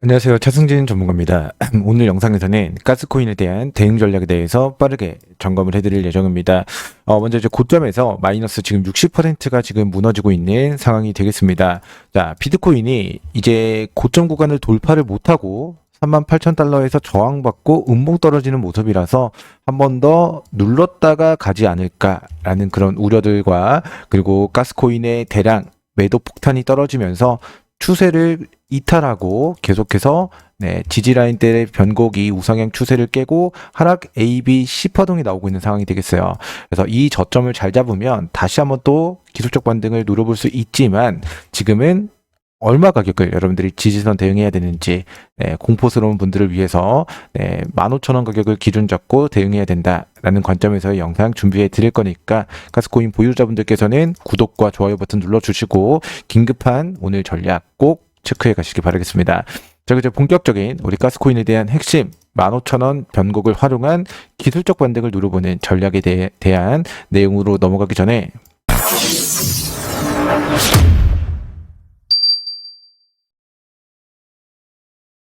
안녕하세요. 차승진 전문가입니다. 오늘 영상에서는 가스코인에 대한 대응 전략에 대해서 빠르게 점검을 해드릴 예정입니다. 어, 먼저 이제 고점에서 마이너스 지금 60%가 지금 무너지고 있는 상황이 되겠습니다. 자, 비트코인이 이제 고점 구간을 돌파를 못하고 38,000달러에서 저항받고 음봉 떨어지는 모습이라서 한 번 더 눌렀다가 가지 않을까라는 그런 우려들과 그리고 가스코인의 대량 매도 폭탄이 떨어지면서 추세를 이탈하고 계속해서 네, 지지라인대의 변곡이 우상향 추세를 깨고 하락 A, B, C 파동이 나오고 있는 상황이 되겠어요. 그래서 이 저점을 잘 잡으면 다시 한번 또 기술적 반등을 누려볼 수 있지만 지금은 얼마 가격을 여러분들이 지지선 대응해야 되는지 네, 공포스러운 분들을 위해서 네, 15,000원 가격을 기준 잡고 대응해야 된다라는 관점에서 영상 준비해 드릴 거니까 가스코인 보유자분들께서는 구독과 좋아요 버튼 눌러주시고 긴급한 오늘 전략 꼭 체크해 가시기 바라겠습니다. 자, 이제 본격적인 우리 가스코인에 대한 핵심 15,000원 변곡을 활용한 기술적 반등을 누려보는 전략에 대해, 대한 내용으로 넘어가기 전에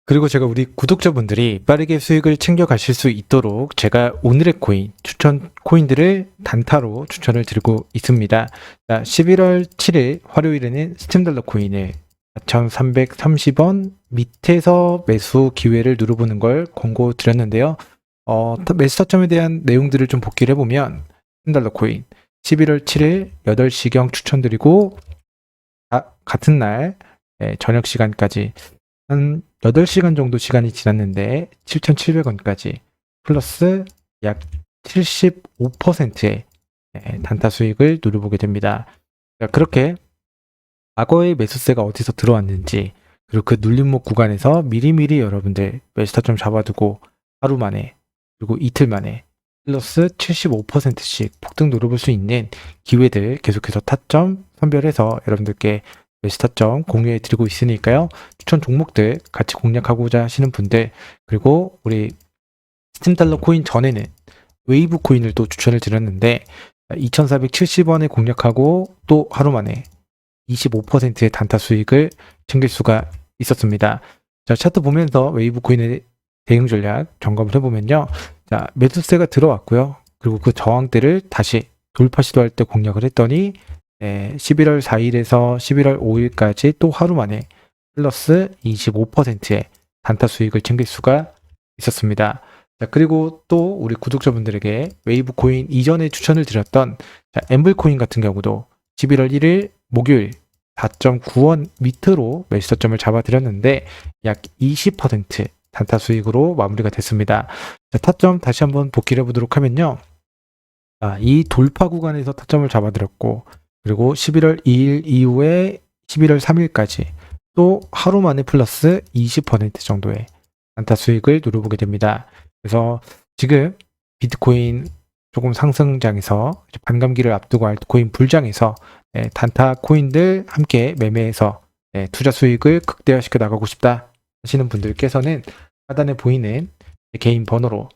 그리고 제가 우리 구독자분들이 빠르게 수익을 챙겨 가실 수 있도록 제가 오늘의 코인, 추천 코인들을 단타로 추천을 드리고 있습니다. 자, 11월 7일 화요일에는 스팀달러 코인을 4,330원 밑에서 매수 기회를 누려보는 걸 권고 드렸는데요. 어, 매수 타점에 대한 내용들을 좀 복기를 해보면 스팀달러 코인 11월 7일 8시경 추천드리고 아, 같은 날 예, 저녁 시간까지 한 8시간 정도 시간이 지났는데 7,700원까지 플러스 약 75%의 예, 단타 수익을 누려보게 됩니다. 자, 그렇게 과거의 매수세가 어디서 들어왔는지 그리고 그 눌림목 구간에서 미리미리 여러분들 매수타점 잡아두고 하루 만에 그리고 이틀 만에 플러스 75%씩 폭등 누려볼 수 있는 기회들 계속해서 타점 선별해서 여러분들께 매수타점 공유해 드리고 있으니까요. 추천 종목들 같이 공략하고자 하시는 분들 그리고 우리 스팀 달러 코인 전에는 웨이브 코인을 또 추천을 드렸는데 2470원에 공략하고 또 하루 만에 25%의 단타 수익을 챙길 수가 있었습니다. 자, 차트 보면서 웨이브 코인의 대응 전략 점검을 해보면요. 자, 매수세가 들어왔고요. 그리고 그 저항대를 다시 돌파 시도할 때 공략을 했더니 네, 11월 4일에서 11월 5일까지 또 하루 만에 플러스 25%의 단타 수익을 챙길 수가 있었습니다. 자, 그리고 또 우리 구독자분들에게 웨이브 코인 이전에 추천을 드렸던 자, 엠블 코인 같은 경우도 11월 1일 목요일 4.9원 밑으로 매수점을 잡아드렸는데 약 20% 단타 수익으로 마무리가 됐습니다. 자, 타점 다시 한번 복기를 해보도록 하면요. 아, 이 돌파 구간에서 타점을 잡아드렸고 그리고 11월 2일 이후에 11월 3일까지 또 하루 만에 플러스 20% 정도의 단타 수익을 누려보게 됩니다. 그래서 지금 비트코인 조금 상승장에서 반감기를 앞두고 알트코인 불장에서 네, 단타 코인들 함께 매매해서 네, 투자 수익을 극대화시켜 나가고 싶다 하시는 분들께서는 하단에 보이는 개인 번호로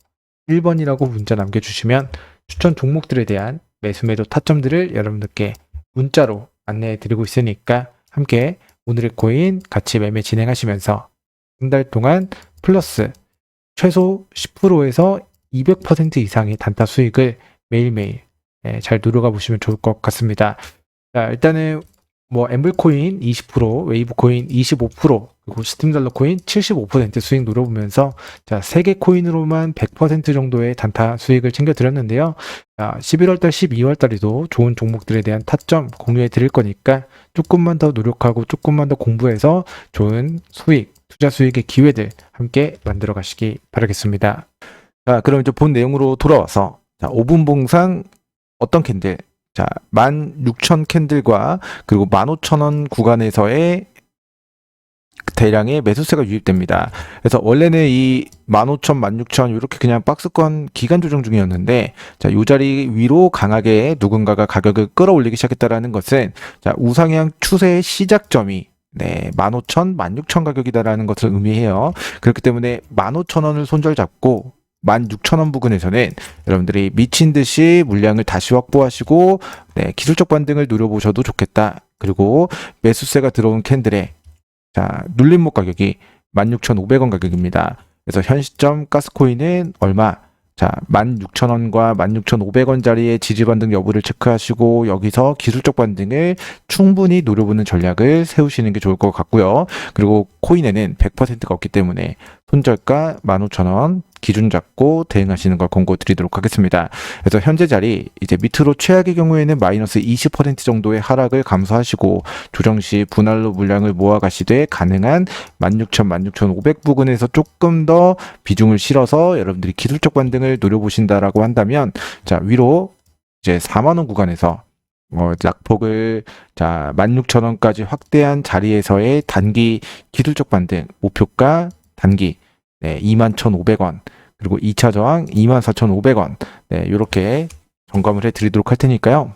1번이라고 문자 남겨주시면 추천 종목들에 대한 매수 매도 타점들을 여러분들께 문자로 안내해 드리고 있으니까 함께 오늘의 코인 같이 매매 진행하시면서 한 달 동안 플러스 최소 10%에서 200% 이상의 단타 수익을 매일매일 예, 잘 누려가 보시면 좋을 것 같습니다. 자, 일단은 뭐 엠블코인 20%, 웨이브코인 25%, 그리고 스팀 달러 코인 75% 수익 누려보면서 자, 세개 코인으로만 100% 정도의 단타 수익을 챙겨 드렸는데요. 자, 11월달, 12월달에도 좋은 종목들에 대한 타점 공유해 드릴 거니까 조금만 더 노력하고 조금만 더 공부해서 좋은 수익, 투자 수익의 기회들 함께 만들어 가시기 바라겠습니다. 자, 그럼 이제 본 내용으로 돌아와서 자, 5분 봉상 어떤 캔들? 자, 16,000 캔들과 그리고 15,000원 구간에서의 대량의 매수세가 유입됩니다. 그래서 원래는 이 15,000, 16,000 이렇게 그냥 박스권 기간 조정 중이었는데 자, 요 자리 위로 강하게 누군가가 가격을 끌어올리기 시작했다라는 것은 자, 우상향 추세의 시작점이 네, 15,000, 16,000 가격이다라는 것을 의미해요. 그렇기 때문에 15,000원을 손절 잡고 16,000원 부근에서는 여러분들이 미친 듯이 물량을 다시 확보하시고 네, 기술적 반등을 노려보셔도 좋겠다. 그리고 매수세가 들어온 캔들의 자, 눌림목 가격이 16,500원 가격입니다. 그래서 현 시점 가스코인은 얼마? 자, 16,000원과 16,500원짜리의 지지 반등 여부를 체크하시고 여기서 기술적 반등을 충분히 노려보는 전략을 세우시는 게 좋을 것 같고요. 그리고 코인에는 100%가 없기 때문에 손절가 15,000원 기준 잡고 대응하시는 걸 권고 드리도록 하겠습니다. 그래서 현재 자리 이제 밑으로 최악의 경우에는 마이너스 20% 정도의 하락을 감소하시고 조정 시 분할로 물량을 모아가시되 가능한 16,000, 16,500 부근에서 조금 더 비중을 실어서 여러분들이 기술적 반등을 노려보신다라고 한다면 자 위로 이제 4만 원 구간에서 어, 낙폭을 자 16,000원까지 확대한 자리에서의 단기 기술적 반등 목표가 단기 네, 21,500원 그리고 2차 저항 24,500원 네, 이렇게 점검을 해 드리도록 할 테니까요.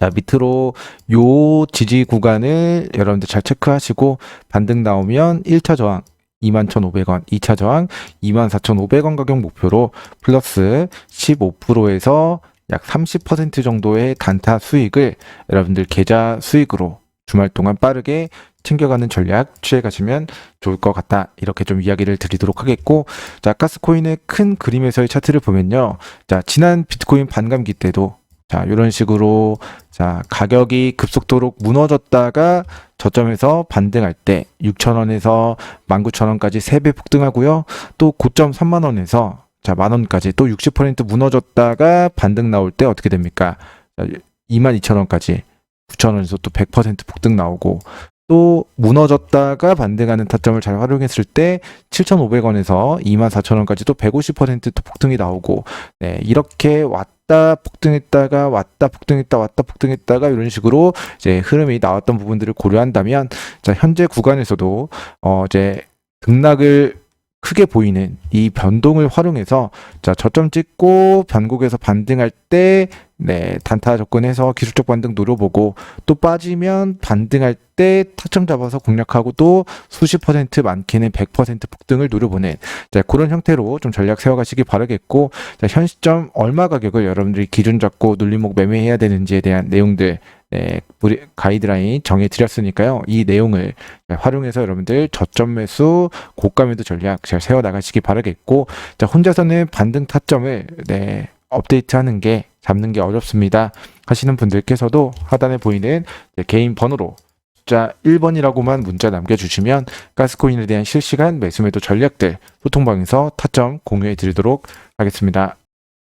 자, 밑으로 요 지지 구간을 여러분들 잘 체크하시고 반등 나오면 1차 저항 21,500원, 2차 저항 24,500원 가격 목표로 플러스 15%에서 약 30% 정도의 단타 수익을 여러분들 계좌 수익으로 주말 동안 빠르게 챙겨가는 전략 취해 가시면 좋을 것 같다. 이렇게 좀 이야기를 드리도록 하겠고, 자, 가스코인의 큰 그림에서의 차트를 보면요. 자, 지난 비트코인 반감기 때도 자, 이런 식으로 자, 가격이 급속도로 무너졌다가 저점에서 반등할 때 6,000원에서 19,000원까지 3배 폭등하고요. 또 고점 3만 원에서 자, 만 원까지 또 60% 무너졌다가 반등 나올 때 어떻게 됩니까? 자, 22,000원까지 9,000원에서 또 100% 폭등 나오고 또 무너졌다가 반등하는 타점을 잘 활용했을 때 7,500원에서 24,000원까지 또 150%또 폭등이 나오고 네, 이렇게 왔다 폭등했다가 왔다 폭등했다 왔다 폭등했다가 이런 식으로 이제 흐름이 나왔던 부분들을 고려한다면 자, 현재 구간에서도 어 이제 등락을 크게 보이는 이 변동을 활용해서 자 저점 찍고 변곡에서 반등할 때 네, 단타 접근해서 기술적 반등 노려보고 또 빠지면 반등할 때 타점 잡아서 공략하고 또 수십 퍼센트 많게는 100% 폭등을 노려보는 자, 그런 형태로 좀 전략 세워가시기 바라겠고 자, 현 시점 얼마 가격을 여러분들이 기준 잡고 눌림목 매매해야 되는지에 대한 내용들 네, 우리 가이드라인 정해 드렸으니까요. 이 내용을 활용해서 여러분들 저점 매수 고가 매도 전략 잘 세워 나가시기 바라겠고 자, 혼자서는 반등 타점을 네, 업데이트하는 게 잡는 게 어렵습니다. 하시는 분들께서도 하단에 보이는 개인 번호로 숫자 1번이라고만 문자 남겨주시면 가스코인에 대한 실시간 매수 매도 전략들 소통방에서 타점 공유해 드리도록 하겠습니다.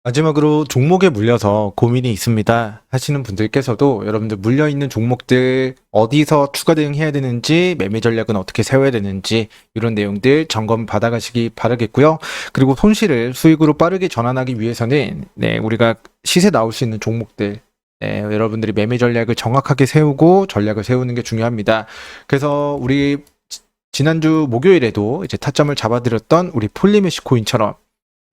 마지막으로 종목에 물려서 고민이 있습니다 하시는 분들께서도 여러분들 물려있는 종목들 어디서 추가 대응해야 되는지 매매 전략은 어떻게 세워야 되는지 이런 내용들 점검 받아가시기 바라겠고요. 그리고 손실을 수익으로 빠르게 전환하기 위해서는 네 우리가 시세 나올 수 있는 종목들 네, 여러분들이 매매 전략을 정확하게 세우고 전략을 세우는 게 중요합니다. 그래서 우리 지- 지난주 목요일에도 이제 타점을 잡아드렸던 우리 폴리메시 코인처럼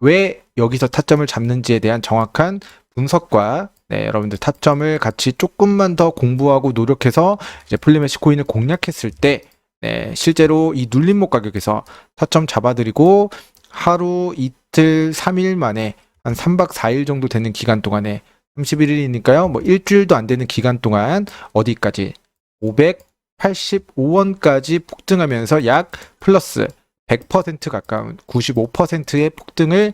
왜 여기서 타점을 잡는지에 대한 정확한 분석과 네, 여러분들 타점을 같이 조금만 더 공부하고 노력해서 이제 폴리메시 코인을 공략했을 때 네, 실제로 이 눌림목 가격에서 타점 잡아드리고 하루 이틀 3일 만에 한 3박 4일 정도 되는 기간 동안에 31일이니까요. 뭐 일주일도 안 되는 기간 동안 어디까지 585원까지 폭등하면서 약 플러스 100% 가까운 95%의 폭등을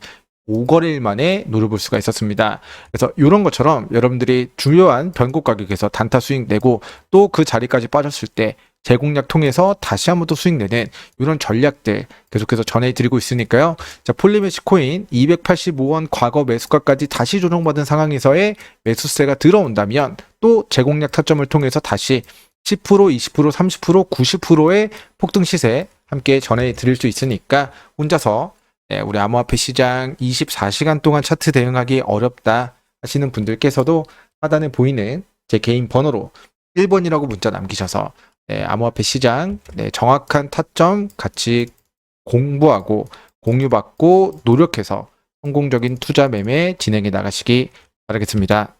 5거래일 만에 노려볼 수가 있었습니다. 그래서 이런 것처럼 여러분들이 중요한 변곡 가격에서 단타 수익 내고 또 그 자리까지 빠졌을 때 재공략 통해서 다시 한번더 수익 내는 이런 전략들 계속해서 전해드리고 있으니까요. 자, 폴리메시 코인 285원 과거 매수가까지 다시 조정받은 상황에서의 매수세가 들어온다면 또 재공략 타점을 통해서 다시 10%, 20%, 30%, 90%의 폭등 시세 함께 전해드릴 수 있으니까 혼자서 네, 우리 암호화폐 시장 24시간 동안 차트 대응하기 어렵다 하시는 분들께서도 하단에 보이는 제 개인 번호로 1번이라고 문자 남기셔서 네, 암호화폐 시장 네, 정확한 타점 같이 공부하고 공유받고 노력해서 성공적인 투자 매매 진행해 나가시기 바라겠습니다.